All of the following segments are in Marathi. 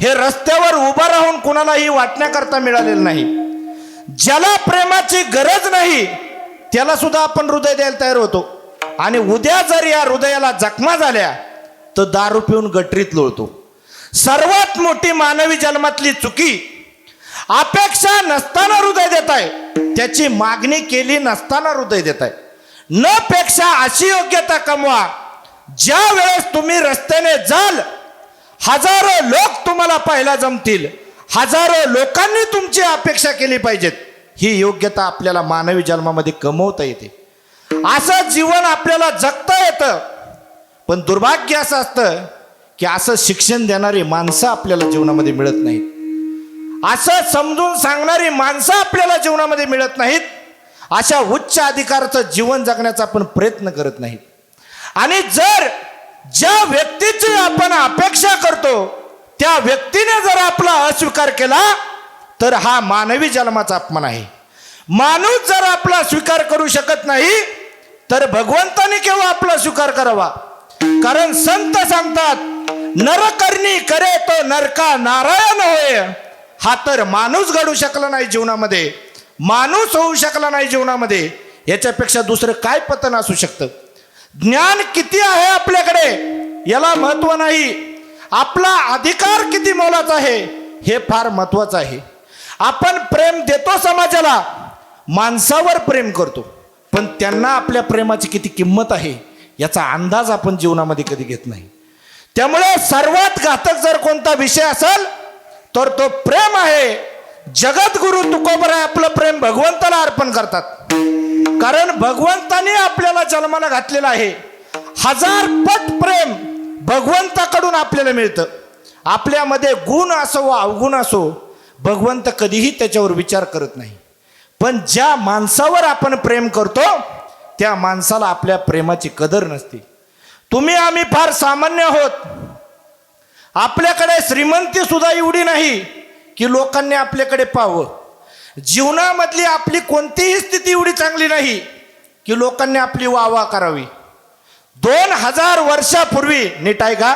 हे रस्त्यावर उभं राहून कुणालाही वाटण्याकरता मिळालेलं नाही. ज्याला प्रेमाची गरज नाही त्याला सुद्धा आपण हृदय द्यायला तयार होतो. आणि उद्या जर या हृदयाला जखमा झाल्या तर दारू पिऊन गटरीत लोळतो. सर्वात मोठी मानवी जन्मातली चुकी अपेक्षा नसताना हृदय देत आहे त्याची मागणी केली नसताना हृदय देत आहे न पेक्षा अशी योग्यता कमवा ज्या वेळेस तुम्ही रस्त्याने जाल हजारो लोक तुम्हाला पाहायला जमतील. हजारो लोकांनी तुमची अपेक्षा केली पाहिजेत. ही योग्यता आपल्याला मानवी जन्मामध्ये कमवता येते. असं जीवन आपल्याला जगता येतं. पण दुर्भाग्य असं असतं की असं शिक्षण देणारी माणसं आपल्याला जीवनामध्ये मिळत नाहीत. असं समजून सांगणारी माणसं आपल्याला जीवनामध्ये मिळत नाहीत. अशा उच्च अधिकाराचं जीवन जगण्याचा आपण प्रयत्न करत नाहीत. आणि जर ज्या व्यक्तीची आपण अपेक्षा करतो त्या व्यक्तीने जर आपला अस्वीकार केला तर हा मानवी जन्माचा अपमान आहे. माणूस जर आपला स्वीकार करू शकत नाही तर भगवंताने केव्हा आपला स्वीकार करावा. कारण संत सांगतात नरकर्णी करे तो नरका नारायण होय. हा तर माणूस घडू शकला नाही जीवनामध्ये. माणूस होऊ शकला नाही जीवनामध्ये. याच्यापेक्षा दुसरं काय पतन असू शकतं? ज्ञान किती आहे आपल्याकडे? याला महत्त्व नाही. आपला अधिकार किती मोलाचा आहे? हे फार महत्वाचं आहे. आपण प्रेम देतो समाजाला माणसावर प्रेम करतो. पण त्यांना आपल्या प्रेमाची किती किंमत आहे याचा अंदाज आपण जीवनामध्ये कधी घेत नाही. त्यामुळे सर्वात घातक जर कोणता विषय असेल तर तो प्रेम आहे. जगद्गुरु तुकोबराय आपलं प्रेम भगवंताला अर्पण करतात. कारण भगवंताने आपल्याला जन्माला घातलेलं आहे. हजार पट प्रेम भगवंताकडून आपल्याला मिळतं. आपल्यामध्ये गुण असो व अवगुण असो भगवंत कधीही त्याच्यावर विचार करत नाही. पण ज्या माणसावर आपण प्रेम करतो त्या माणसाला आपल्या प्रेमाची कदर नसते. तुम्ही आम्ही फार सामान्य आहोत. आपल्याकडे श्रीमंती सुद्धा एवढी नाही. की लोकांनी आपल्याकडे पाहावं. जीवनामधली आपली कोणतीही स्थिती एवढी चांगली नाही की लोकांनी आपली वाहवा करावी. दोन हजार वर्षापूर्वी नीट आहे का?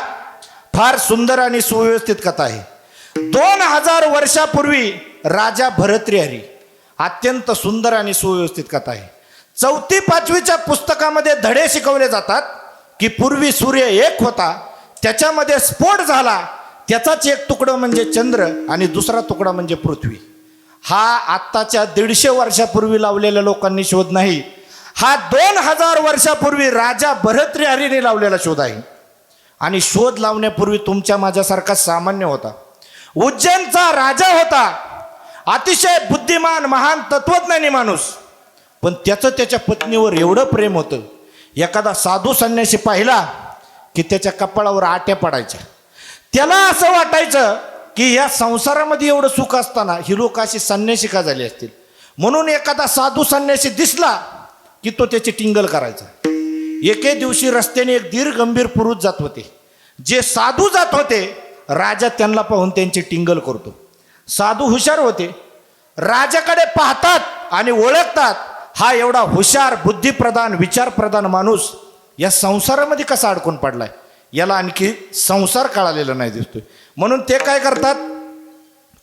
फार सुंदर आणि सुव्यवस्थित कथा आहे. दोन हजार वर्षापूर्वी राजा भरत्रिहरी अत्यंत सुंदर आणि सुव्यवस्थित कथा आहे. चौथी पाचवीच्या पुस्तकामध्ये धडे शिकवले जातात की पूर्वी सूर्य एक होता त्याच्यामध्ये स्फोट झाला त्याचाच एक तुकडा म्हणजे चंद्र आणि दुसरा तुकडा म्हणजे पृथ्वी. हा आत्ताच्या दीडशे वर्षापूर्वी लावलेल्या लोकांनी शोध नाही. हा दोन हजार वर्षापूर्वी राजा भरत्रिहरीने लावलेला शोध आहे. आणि शोध लावण्यापूर्वी तुमच्या माझ्यासारखा सामान्य होता. उज्जैनचा राजा होता. अतिशय बुद्धिमान महान तत्वज्ञानी माणूस. पण त्याचं त्याच्या पत्नीवर एवढं प्रेम होतं. एखादा साधू संन्यासी पाहिला की त्याच्या कपाळावर आट्या पडायच्या. त्याला असं वाटायचं की या संसारामध्ये एवढं सुख असताना ही लोक अशी संन्यासी का झाली असतील? म्हणून एखादा साधू संन्यासी दिसला की तो त्याची टिंगल करायचा. एके दिवशी रस्त्याने एक दीर गंभीर पुरुष जात होते. जे साधू जात होते राजा त्यांना पाहून त्यांची टिंगल करतो. साधू हुशार होते. राजाकडे पाहतात आणि ओळखतात हा एवढा हुशार बुद्धिप्रधान विचारप्रधान माणूस या संसारामध्ये कसा अडकून पडलाय? याला आणखी संसार कळालेला नाही दिसतोय. म्हणून ते काय करतात?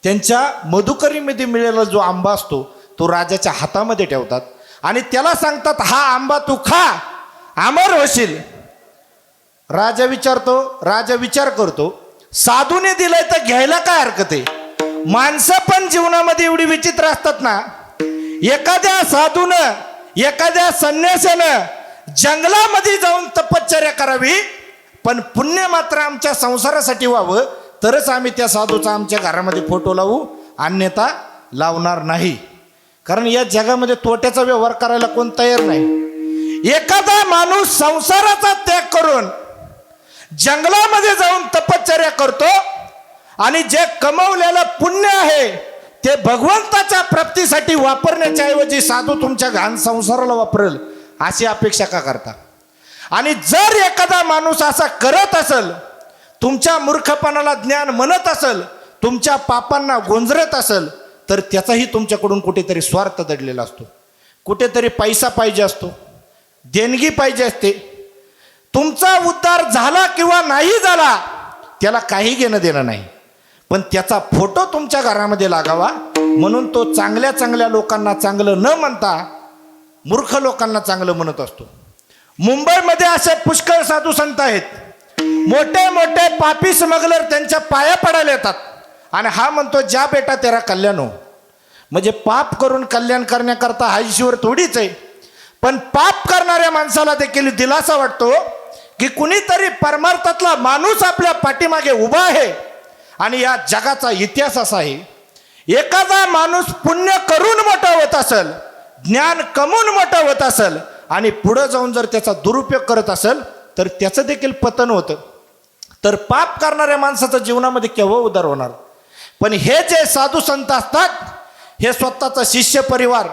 त्यांच्या मधुकरीमध्ये मिळालेला जो आंबा असतो तो राजाच्या हातामध्ये ठेवतात. आणि त्याला सांगतात हा आंबा तू खा अमर होशील. राजा विचारतो राजा विचार करतो साधूने दिलंय तर घ्यायला काय हरकत आहे? माणसं पण जीवनामध्ये एवढी विचित्र असतात ना. एखाद्या साधूनं एखाद्या संन्यासानं जंगलामध्ये जाऊन तपश्चर्या करावी पण पुण्य मात्र आमच्या संसारासाठी व्हावं तरच आम्ही त्या साधूचा आमच्या घरामध्ये फोटो लावू अन्यथा लावणार नाही. कारण या जगामध्ये तोट्याचा व्यवहार करायला कोण तयार नाही. एखादा माणूस संसाराचा त्याग करून जंगलामध्ये जाऊन तपश्चर्या करतो आणि जे कमवलेलं पुण्य आहे ते भगवंताच्या प्राप्तीसाठी वापरण्याच्या ऐवजी साधू तुमच्या घाण संसाराला वापरेल अशी अपेक्षा का करता? आणि जर एखादा माणूस असा करत असेल तुमच्या मूर्खपणाला ज्ञान म्हणत असेल तुमच्या पापांना गोंजरत असेल तर त्याचाही तुमच्याकडून कुठेतरी स्वार्थ दडलेला असतो. कुठेतरी पैसा पाहिजे असतो. देणगी पाहिजे असते. तुमचा उद्धार झाला किंवा नाही झाला त्याला काही घेणं देणं नाही. पण त्याचा फोटो तुमच्या घरामध्ये लागावा. म्हणून तो चांगल्या चांगल्या लोकांना चांगलं न म्हणता मूर्ख लोकांना चांगलं म्हणत असतो. मुंबईमध्ये असे पुष्कळ साधू संत आहेत. मोठे मोठे पापी स्मगलर त्यांच्या पाया पडायला येतात. आणि हा म्हणतो ज्या बेटा तेरा कल्याण हो. म्हणजे पाप करून कल्याण करण्याकरता हा ईश्वर थोडीच आहे. पण पाप करणाऱ्या माणसाला देखील दिलासा वाटतो की कुणीतरी परमार्थातला माणूस आपल्या पाठीमागे उभा आहे. आणि या जगाचा इतिहास असा आहे. एखादा माणूस पुण्य करून मोठा होत असेल ज्ञान कमवून मोठा होत असेल आणि पुढं जाऊन जर त्याचा दुरुपयोग करत असेल तर त्याचं देखील पतन होतं. तर पाप करणाऱ्या माणसाचं जीवनामध्ये केव्हा उदार होणार. पण हे जे साधू संत असतात हे स्वतःचा शिष्य परिवार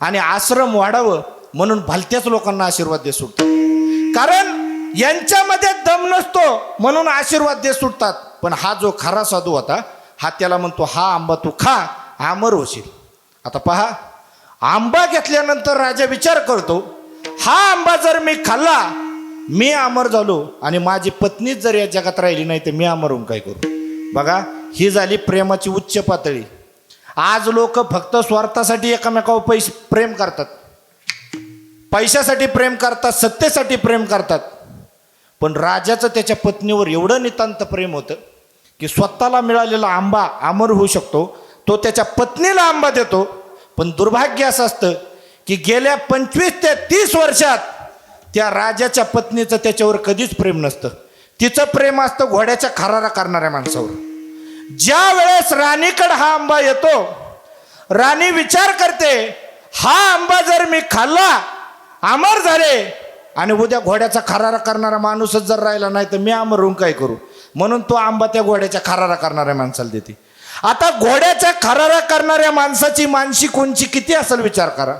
आणि आश्रम वाढावं म्हणून भलत्याच लोकांना आशीर्वाद देत सुटतात. कारण यांच्यामध्ये दम नसतो म्हणून आशीर्वाद देत सुटतात. पण हा जो खरा साधू होता हा त्याला म्हणतो हा आंबा तू खा आमर होशील. आता पहा आंबा घेतल्यानंतर राजा विचार करतो हा आंबा जर मी खाल्ला मी अमर झालो आणि माझी पत्नीच जर या जगात राहिली नाही तर मी अमर होऊन काय करू? बघा ही झाली प्रेमाची उच्च पातळी. आज लोक फक्त स्वार्थासाठी एकामेकावर पैसे प्रेम करतात. पैशासाठी प्रेम करतात सत्तेसाठी प्रेम करतात. पण राजाचं त्याच्या पत्नीवर एवढं नितांत प्रेम होतं की स्वतःला मिळालेला आंबा अमर होऊ शकतो तो त्याच्या पत्नीला आंबा देतो. पण दुर्भाग्य असं असतं की गेल्या पंचवीस ते तीस वर्षात त्या राजाच्या पत्नीचं त्याच्यावर कधीच प्रेम नसतं. तिचं प्रेम असतं घोड्याच्या खरारा करणाऱ्या माणसावर. ज्या वेळेस राणीकडे हा आंबा येतो राणी विचार करते हा आंबा जर मी खाल्ला अमर झाले आणि उद्या घोड्याचा खरारा करणारा माणूसच जर राहिला नाही तर मी अमर होऊन काय करू? म्हणून तो आंबा त्या घोड्याच्या खरारा करणाऱ्या माणसाला देते. आता घोड्याच्या खरारा करणाऱ्या माणसाची मानसिक उंची किती असेल विचार करा.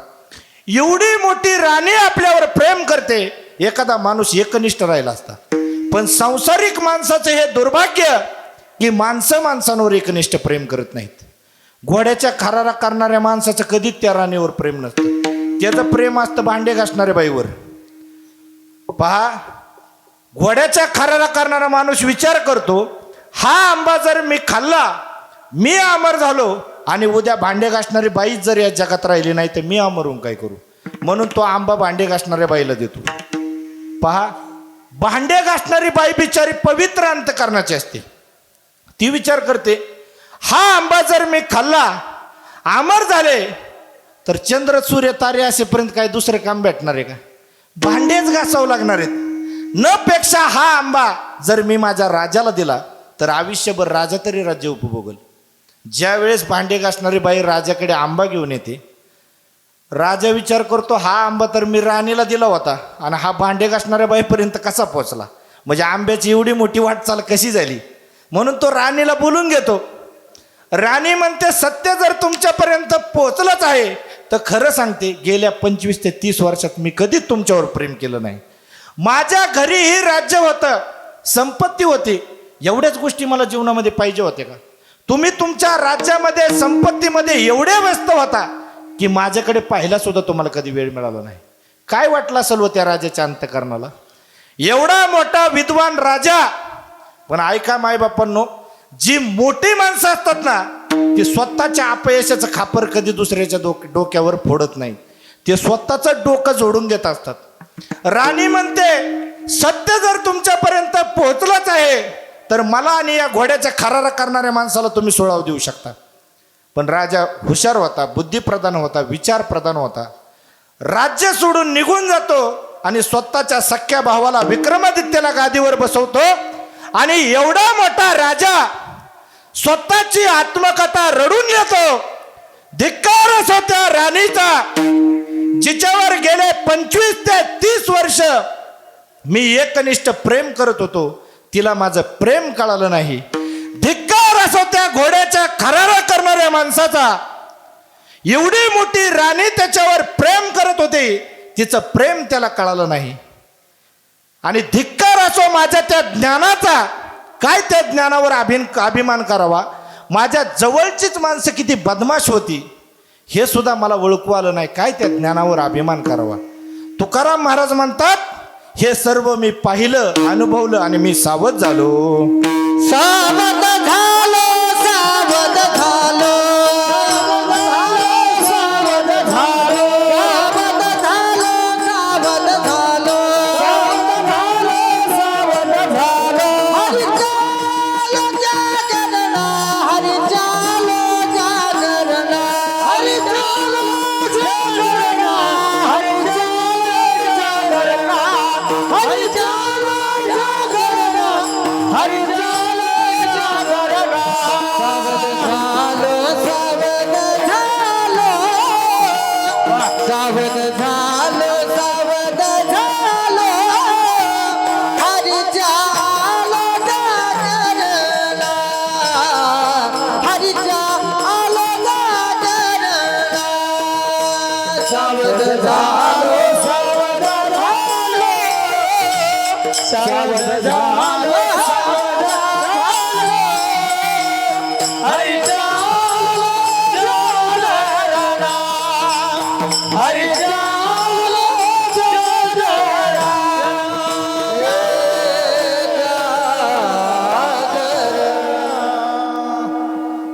एवढी मोठी राणी आपल्यावर प्रेम करते. एखादा माणूस एकनिष्ठ राहिला असता. पण सांसारिक माणसाचं हे दुर्भाग्य की माणसं माणसांवर एकनिष्ठ प्रेम करत नाहीत. घोड्याच्या खरारा करणाऱ्या माणसाचं कधीच त्या राणीवर प्रेम नसतं. त्याचं प्रेम असतं भांडे घासणाऱ्या बाईवर. पहा घोड्याच्या खरारा करणारा माणूस विचार करतो हा आंबा जर मी खाल्ला मी अमर झालो आणि उद्या भांडे घासणारी बाईच जर या जगात राहिली नाही तर मी अमरून काय करू? म्हणून तो आंबा भांडे घासणाऱ्या बाईला देतो. पहा भांडे घासणारी बाई बिचारी पवित्र अंतकरणाची असते. ती विचार करते हा आंबा जर मी खाल्ला अमर झाले तर चंद्र सूर्य तारे असेपर्यंत काय दुसरे काम भेटणार आहे का? भांडेच घासावं लागणार आहेत. न पेक्षा हा आंबा जर मी माझ्या राजाला दिला तर आयुष्यभर राजा तरी राज्य उपभोगल. ज्या वेळेस भांडे घासणारी बाई राजाकडे आंबा घेऊन येते राजा विचार करतो हा आंबा तर मी राणीला दिला होता आणि हा भांडे घासणाऱ्या बाईपर्यंत कसा पोचला म्हणजे आंब्याची एवढी मोठी वाटचाल कशी झाली? म्हणून तो राणीला बोलून घेतो राणी म्हणते सत्य जर तुमच्यापर्यंत पोचलंच आहे तर खरं सांगते गेल्या पंचवीस ते तीस वर्षात मी कधीच तुमच्यावर प्रेम केलं नाही. माझ्या घरीही राज्य होतं संपत्ती होती. एवढ्याच गोष्टी मला जीवनामध्ये पाहिजे होते का? तुम्ही तुमच्या राज्यामध्ये संपत्तीमध्ये एवढे व्यस्त होता की माझ्याकडे पाहिला सुद्धा तुम्हाला कधी वेळ मिळाला नाही. काय वाटलं असेल व त्या राजाच्या अंतकरणाला? एवढा मोठा विद्वान राजा पण ऐका मायबापांनो जी मोठी माणसं असतात ना ती स्वतःच्या अपयशाचं खापर कधी दुसऱ्याच्या डोक डोक्यावर फोडत नाही. ते स्वतःचं डोकं जोडून देत असतात. राणी म्हणते सत्य जर तुमच्यापर्यंत पोहोचलंच आहे तर मला आणि या घोड्याच्या खरारा करणाऱ्या माणसाला तुम्ही सोळाव देऊ शकता. पण राजा हुशार होता बुद्धिप्रधान होता विचार प्रधान होता. राज्य सोडून निघून जातो आणि स्वतःच्या सख्या भावाला विक्रमादित्यला गादीवर बसवतो आणि एवढा मोठा राजा स्वतःची आत्मकथा रडून येतो धिक्कार असो त्या राणीचा जिच्यावर गेले पंचवीस ते तीस वर्ष मी एकनिष्ठ प्रेम करत होतो. तिला माझं प्रेम कळालं नाही. धिक्कार असो त्या घोड्याच्या खरारा करणाऱ्या माणसाचा. एवढी मोठी राणी त्याच्यावर प्रेम करत होती तिचं प्रेम त्याला कळालं नाही. आणि धिक्कार असो माझ्या त्या ज्ञानाचा काय त्या ज्ञानावर अभिन अभिमान करावा? माझ्या जवळचीच माणसं किती बदमाश होती हे सुद्धा मला ओळखू आलं नाही. काय त्या ज्ञानावर अभिमान करावा? तुकाराम महाराज म्हणतात हे सर्व मी पाहिलं अनुभवलं आणि मी सावध झालो. सावध सावध झालो सावध झालो सावध झालो. हरी चालो जागरणा हरी चालो सावध झालो सावध झालो. सावध झालो.